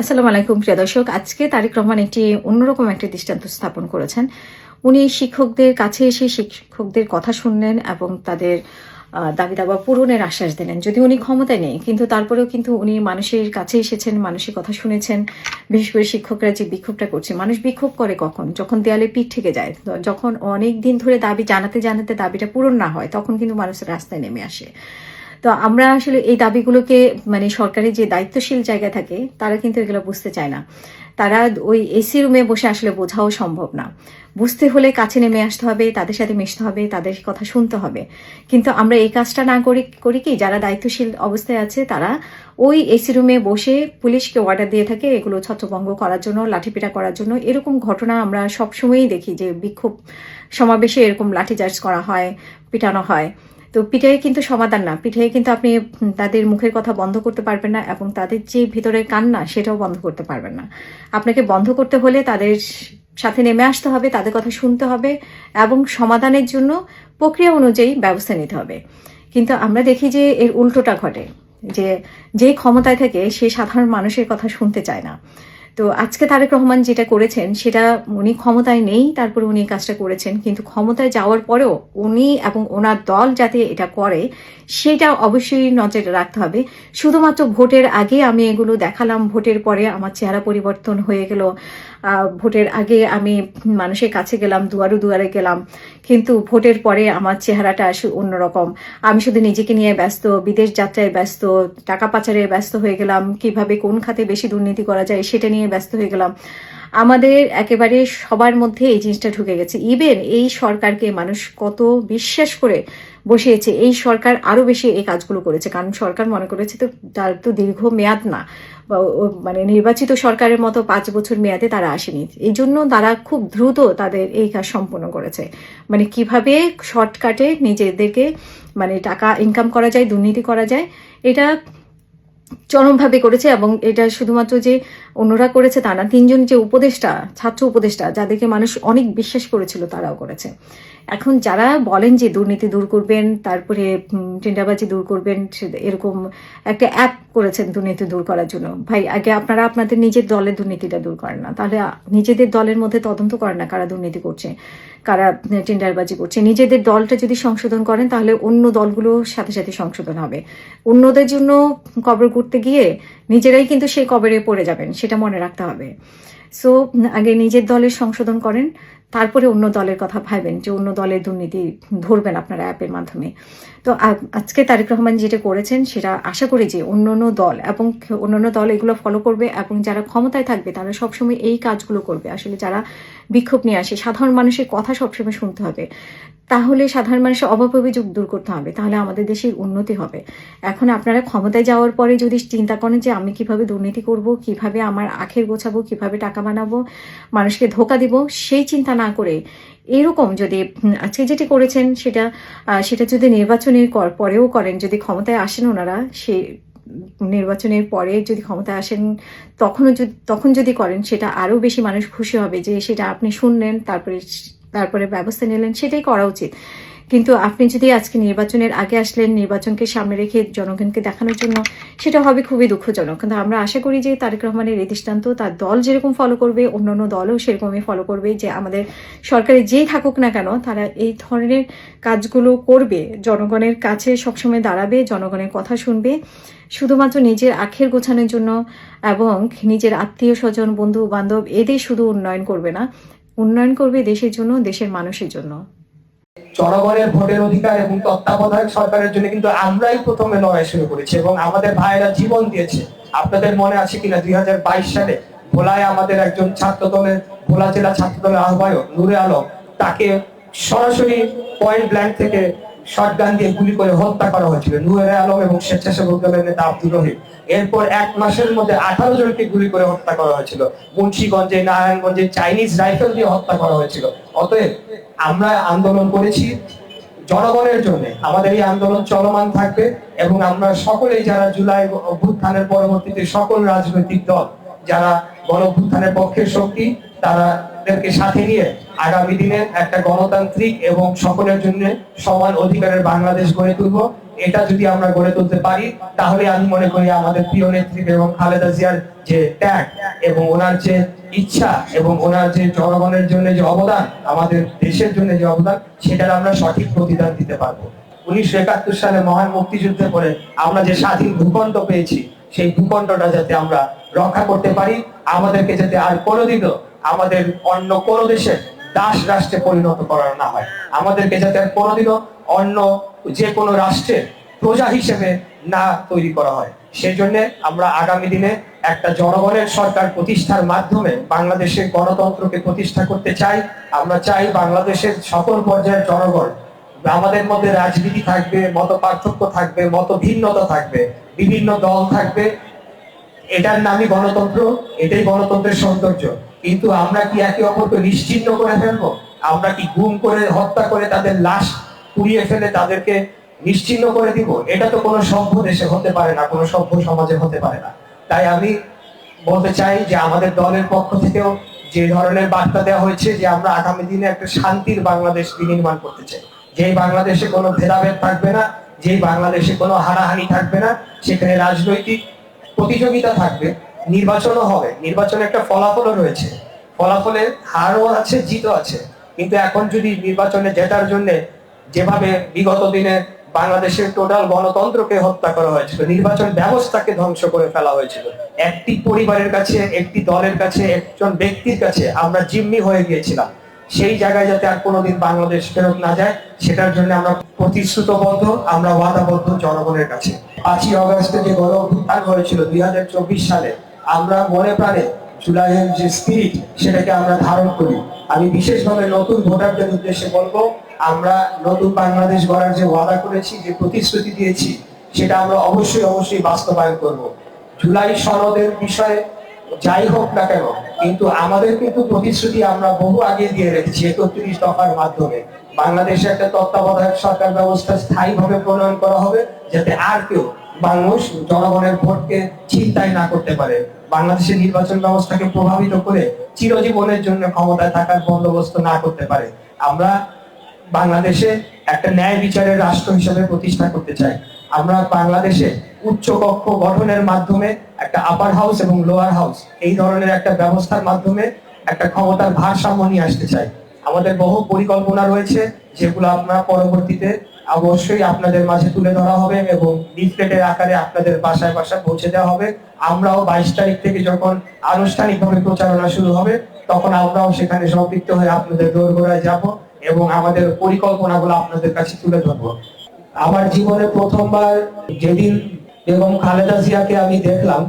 আসসালামু আলাইকুম, প্রিয় দর্শক। আজকে তারেক রহমান একটি অন্যরকম একটি দৃষ্টান্ত স্থাপন করেছেন। উনি শিক্ষকদের কাছে এসে শিক্ষকদের কথা শুনলেন এবং তাদের দাবি দাবা পূরণের আশ্বাস দিলেন। যদি উনি ক্ষমতায় নেই, কিন্তু তারপরেও কিন্তু উনি মানুষের কাছে এসেছেন, মানুষের কথা শুনেছেন, বিশেষ করে শিক্ষকরা যে বিক্ষোভটা করছে, মানুষ বিক্ষোভ করে কখন? যখন দেয়ালে পিঠ থেকে যায়। যখন অনেক দিন ধরে দাবি জানাতে জানাতে দাবিটা পূরণ না হয়, তখন কিন্তু মানুষ রাস্তায় নেমে আসে। তো আমরা আসলে এই দাবিগুলোকে মানে সরকারি যে দায়িত্বশীল জায়গা থাকে, তারা কিন্তু এগুলো বুঝতে চায় না। তারা ওই এসি রুমে বসে আসলে বোঝাও সম্ভব না। বুঝতে হলে কাছে নেমে আসতে হবে, তাদের সাথে মিশতে হবে, তাদের কথা শুনতে হবে। কিন্তু আমরা এই কাজটা না করি করি কি, যারা দায়িত্বশীল অবস্থায় আছে, তারা ওই এসি রুমে বসে পুলিশকে অর্ডার দিয়ে থাকে, এগুলো ছত্রভঙ্গ করার জন্য, লাঠিপিটা করার জন্য। এরকম ঘটনা আমরা সবসময়ই দেখি যে বিক্ষোভ সমাবেশে এরকম লাঠিচার্জ করা হয়, পিটানো হয়। তো পিঠাই কিন্তু সমাধান না। পিঠাই কিন্তু আপনি তাদের মুখের কথা বন্ধ করতে পারবেন না এবং তাদের যে ভিতরে কান্না সেটাও বন্ধ করতে পারবেন না। আপনাকে বন্ধ করতে হলে তাদের সাথে নেমে আসতে হবে, তাদের কথা শুনতে হবে এবং সমাধানের জন্য প্রক্রিয়া অনুযায়ী ব্যবস্থা নিতে হবে। কিন্তু আমরা দেখি যে এর উল্টোটা ঘটে যে যে ক্ষমতায় থাকে সে সাধারণ মানুষের কথা শুনতে চায় না। তো আজকে তারেক রহমান যেটা করেছেন, সেটা উনি ক্ষমতায় নেই, তারপরে উনি কাজটা করেছেন। কিন্তু ক্ষমতায় যাওয়ার পরেও উনি এবং ওনার দল যাতে এটা করে, সেটা অবশ্যই নজরে রাখতে হবে। শুধুমাত্র ভোটের আগে আমি এগুলো দেখালাম, ভোটের পরে আমার চেহারা পরিবর্তন হয়ে গেল। ভোটের আগে আমি মানুষের কাছে গেলাম, দুয়ারে দুয়ারে গেলাম, কিন্তু ভোটের পরে আমার চেহারাটা অন্যরকম। আমি শুধু নিজেকে নিয়ে ব্যস্ত, বিদেশ যাত্রায় ব্যস্ত, টাকা পাচারে ব্যস্ত হয়ে গেলাম, কীভাবে কোন খাতে বেশি দুর্নীতি করা যায় সেটা নিয়ে ব্যস্ত হয়ে গেলাম। আমাদের একেবারে সবার মধ্যে এই জিনিসটা ঢুকে গেছে। ইভেন এই সরকারকে মানুষ কত বিশ্বাস করে বসিয়েছে, এই সরকার আরও বেশি এই কাজগুলো করেছে। কারণ সরকার মনে করেছে তো, তার তো দীর্ঘ মেয়াদ না। মানে নির্বাচিত সরকারের মতো পাঁচ বছর মেয়াদে তারা আসেনি। এই জন্য তারা খুব দ্রুত তাদের এই কাজ সম্পন্ন করেছে। মানে কীভাবে শর্টকাটে নিজেদেরকে মানে টাকা ইনকাম করা যায়, দুর্নীতি করা যায়, এটা চরমভাবে করেছে এবং এটা শুধুমাত্র যে অন্যরা করেছে তা না তিনজন যে উপদেষ্টা ছাত্র উপদেষ্টা যাদেরকে মানুষ অনেক বিশ্বাস করেছিল তারাও করেছে। এখন যারা বলেন যে দুর্নীতি দূর করবেন তারপরে উম, টেন্ডারবাজি দূর করবেন এরকম একটা অ্যাপ করেছেন দুর্নীতি দূর করার জন্য। ভাই আগে আপনারা আপনাদের নিজের দলের দুর্নীতিটা দূর করেন না। তাহলে নিজেদের দলের মধ্যে তদন্ত করেন না কারা দুর্নীতি করছে কারা টেন্ডারবাজি করছে। নিজেদের দলটা যদি সংশোধন করেন তাহলে অন্য দলগুলো সাথে সাথে সংশোধন হবে। অন্যদের জন্য কবর করতে গিয়ে নিজেরাই কিন্তু সেই কবরে পড়ে যাবেন, সেটা মনে রাখতে হবে। সো আগে নিজের দলের সংশোধন করেন, তারপরে অন্য দলের কথা ভাবেন যে অন্য দলের দুর্নীতি ধরবেন আপনারা অ্যাপের মাধ্যমে। তো আজকে তারেক রহমান যেটা করেছেন, সেটা আশা করি যে অন্য অন্য দল এবং অন্য অন্য দল এগুলো ফলো করবে এবং যারা ক্ষমতায় থাকবে, তারা সবসময় এই কাজগুলো করবে। আসলে যারা বিক্ষোভ নিয়ে আসে। সাধারণ মানুষের কথা সবসময় শুনতে হবে। তাহলে সাধারণ মানুষের অভাব অভিযোগ দূর করতে হবে। তাহলে আমাদের দেশের উন্নতি হবে। এখন আপনারা ক্ষমতায় যাওয়ার পরে যদি চিন্তা করেন যে আমি কীভাবে দুর্নীতি করব, কীভাবে আমার আখের গোছাবো, কীভাবে টাকা বানাবো, মানুষকে ধোকা দিব, সেই চিন্তা না করে এরকম যদি আজকে যেটি করেছেন সেটা সেটা যদি নির্বাচনের পরেও করেন, যদি ক্ষমতায় আসেন ওনারা, সে নির্বাচনের পরে যদি ক্ষমতা আসেন, তখনও যদি, তখন যদি করেন, সেটা আরও বেশি মানুষ খুশি হবে যে সেটা আপনি শুনলেন, তারপরে তারপরে ব্যবস্থা নিলেন, সেটাই করা উচিত। কিন্তু আপনি যদি আজকে নির্বাচনের আগে আসলেন, নির্বাচনকে সামনে রেখে জনগণকে দেখানোর জন্য সেটা হবে খুবই দুঃখজনক। কিন্তু আমরা আশা করি যে তারেক রহমানের এই দৃষ্টান্ত তার দল যেরকম ফলো করবে, অন্যান্য দলও সেরকমই ফলো করবে যে আমাদের সরকারে যেই থাকুক না কেন তারা এই ধরনের কাজগুলো করবে, জনগণের কাছে সবসময় দাঁড়াবে, জনগণের কথা শুনবে। শুধুমাত্র নিজের আখের গোছানোর জন্য এবং নিজের আত্মীয় স্বজন বন্ধু বান্ধব এদের শুধু উন্নয়ন করবে না। উন্নয়ন করবে দেশের জন্য, দেশের মানুষের জন্য। জনগণের ভোটের অধিকার এবং তত্ত্বাবধায়ক সরকারের জন্য কিন্তু আমরাই প্রথমে লড়াই শুরু করেছি এবং আমাদের ভাইয়েরা জীবন দিয়েছে। আপনাদের মনে আছে কিনা? দুই হাজার বাইশ সালে ভোলায় আমাদের একজন ছাত্র দলের ভোলা জেলা ছাত্র দলের আহ্বায়ক নুরে আলম, তাকে সরাসরি পয়েন্ট ব্ল্যাঙ্ক থেকে শটগান দিয়ে গুলি করে হত্যা করা হয়েছিল। নুরে আলম এবং স্বেচ্ছাসেবক দলের নেতা আব্দুর রহিম। এরপর এক মাসের মধ্যে আঠারো জনকে গুলি করে হত্যা করা হয়েছিল। মুন্সিগঞ্জে, নারায়ণগঞ্জে চাইনিজ রাইফেল দিয়ে হত্যা করা হয়েছিল। অতএব আমরা আন্দোলন করেছি জনগণের জন্য। আমাদের এই আন্দোলন চলমান থাকবে এবং আমরা সকলেই যারা জুলাই অভ্যুত্থানের পরবর্তীতে সকল রাজনৈতিক দল, যারা গণ অভ্যুত্থানের পক্ষের শক্তি, তারাদেরকে সাথে নিয়ে আগামী দিনে একটা গণতান্ত্রিক এবং সকলের জন্য সমান অধিকারের বাংলাদেশ গড়ে তুলব। এটা যদি আমরা গড়ে তুলতে পারি, তাহলে আমি মনে করি আমাদের প্রিয় নেত্রী এবং খালেদা জিয়ার যে ত্যাগ এবং ওনার যে ইচ্ছা এবং ওনার যে জনগণের জন্য যে অবদান, আমাদের দেশের জন্য যে অবদান, সেটার আমরা সঠিক প্রতিদান দিতে পারব। উনিশশো একাত্তর সালে মহান মুক্তিযুদ্ধের পরে আমরা যে স্বাধীন ভূখণ্ড পেয়েছি, সেই ভূখণ্ডটা যাতে আমরা রক্ষা করতে পারি, আমাদেরকে যাতে আর কোনোদিনও আমাদের অন্য কোনো দেশের দাস রাষ্ট্রে পরিণত করা না হয়। আমাদেরকে যাতে কোনোদিনও অন্য যে কোনো রাষ্ট্রের প্রজা হিসেবে না তৈরি করা হয়। সেই জন্য আমরা আগামী দিনে একটা জনগণের সরকার প্রতিষ্ঠার মাধ্যমে বাংলাদেশের গণতন্ত্রকে প্রতিষ্ঠা করতে চাই। আমরা চাই বাংলাদেশের সকল পর্যায়ের জনগণ, আমাদের মধ্যে রাজনীতি থাকবে মত পার্থক্য থাকবে মত ভিন্নতা থাকবে, বিভিন্ন দল থাকবে এটার নামই গণতন্ত্র, এটাই গণতন্ত্রের সৌন্দর্য। কিন্তু আমরা কি একে অপরকে নিশ্চিন্ন করে ফেলব? আমরা কি গুম করে, হত্যা করে তাদের লাশ পুড়িয়ে ফেলে তাদেরকে নিশ্চিন্ন করে দিব? এটা তো কোনো সভ্য দেশে হতে পারে না, কোনো সভ্য সমাজে হতে পারে না। তাই আমি বলতে চাই যে আমাদের দলের পক্ষ থেকেও যে ধরনের বার্তা দেওয়া হয়েছে যে আমরা আগামী দিনে একটা শান্তির বাংলাদেশ বিনির্মাণ করতে চাই। যেই বাংলাদেশে কোনো ভেদাভেদ থাকবে না, যেই বাংলাদেশে কোনো হানাহানি থাকবে না, সেখানে রাজনৈতিক প্রতিযোগিতা থাকবে, নির্বাচনও হবে। নির্বাচনে একটা ফলাফলও রয়েছে। ফলাফলে হারও আছে, জিতও আছে। কিন্তু এখন যদি নির্বাচনে জেতার জন্য যেভাবে বিগত দিনে বাংলাদেশের টোটাল গণতন্ত্রকে হত্যা করা হয়েছিল, নির্বাচন ব্যবস্থাকে ধ্বংস করে ফেলা হয়েছিল, একটি পরিবারের কাছে, একটি দলের কাছে, একজন ব্যক্তির কাছে আমরা জিম্মি হয়ে গিয়েছিলাম। সেই জায়গায় যাতে আর কোনোদিন বাংলাদেশ ফেরত না যায়, সেটার জন্য আমরা প্রতিশ্রুতবদ্ধ, আমরা ওয়াদাবদ্ধ জনগণের কাছে। পাঁচই অগস্টে যে গণ অভ্যুত্থান হয়েছিল দুই সালে, আমরা মনে প্রাণে জুলাইয়ের যে স্পিরিট সেটাকে আমরা ধারণ করি। আমি বিশেষভাবে নতুন ভোটারদের উদ্দেশ্যে বলব, আমরা নতুন বাংলাদেশ গড়ার যে ওয়াদা করেছি, যে প্রতিশ্রুতি দিয়েছি, সেটা আমরা অবশ্যই অবশ্যই বাস্তবায়ন করব। জুলাই সনদের বিষয়ে যাই হোক না কেন, কিন্তু আমাদের কিন্তু প্রতিশ্রুতি আমরা বহু আগে দিয়ে রেখেছি একত্রিশ দফার মাধ্যমে। বাংলাদেশে একটা তত্ত্বাবধায়ক সরকার ব্যবস্থা স্থায়ীভাবে প্রণয়ন করা হবে যাতে আর কেউ মানুষ জনগণের ভোটকে চিন্তায় না করতে পারে। বাংলাদেশের নির্বাচন ব্যবস্থাকে প্রভাবিত করে চিরজীবনের জন্য ক্ষমতায় থাকার বন্দোবস্ত না করতে পারে। আমরা বাংলাদেশে একটা ন্যায় বিচারের রাষ্ট্র হিসেবে প্রতিষ্ঠা করতে চাই। আমরা বাংলাদেশে উচ্চ কক্ষ গঠনের মাধ্যমে একটা আপার হাউস এবং লোয়ার হাউস এই ধরনের একটা ব্যবস্থার মাধ্যমে একটা ক্ষমতার ভারসাম্য নিয়ে আসতে চাই। আমাদের বহু পরিকল্পনা রয়েছে, যেগুলো আমরা পরবর্তীতে অবশ্যই আপনাদের মাঝে তুলে ধরা হবে এবং লিফলেটের আকারে আপনাদের বাসায় বাসায় পৌঁছে দেওয়া হবে। আমরাও বাইশ তারিখ থেকে যখন আনুষ্ঠানিকভাবে প্রচারণা শুরু হবে, তখন আমরাও সেখানে সম্পৃক্ত হয়ে আপনাদের দোরগোড়ায় যাব এবং আমাদের পরিকল্পনাগুলো আপনাদের কাছে তুলে ধরবো। আমার জীবনে প্রথমবার যেদিন বেগম খালেদা জিয়াকে আমি দেখলাম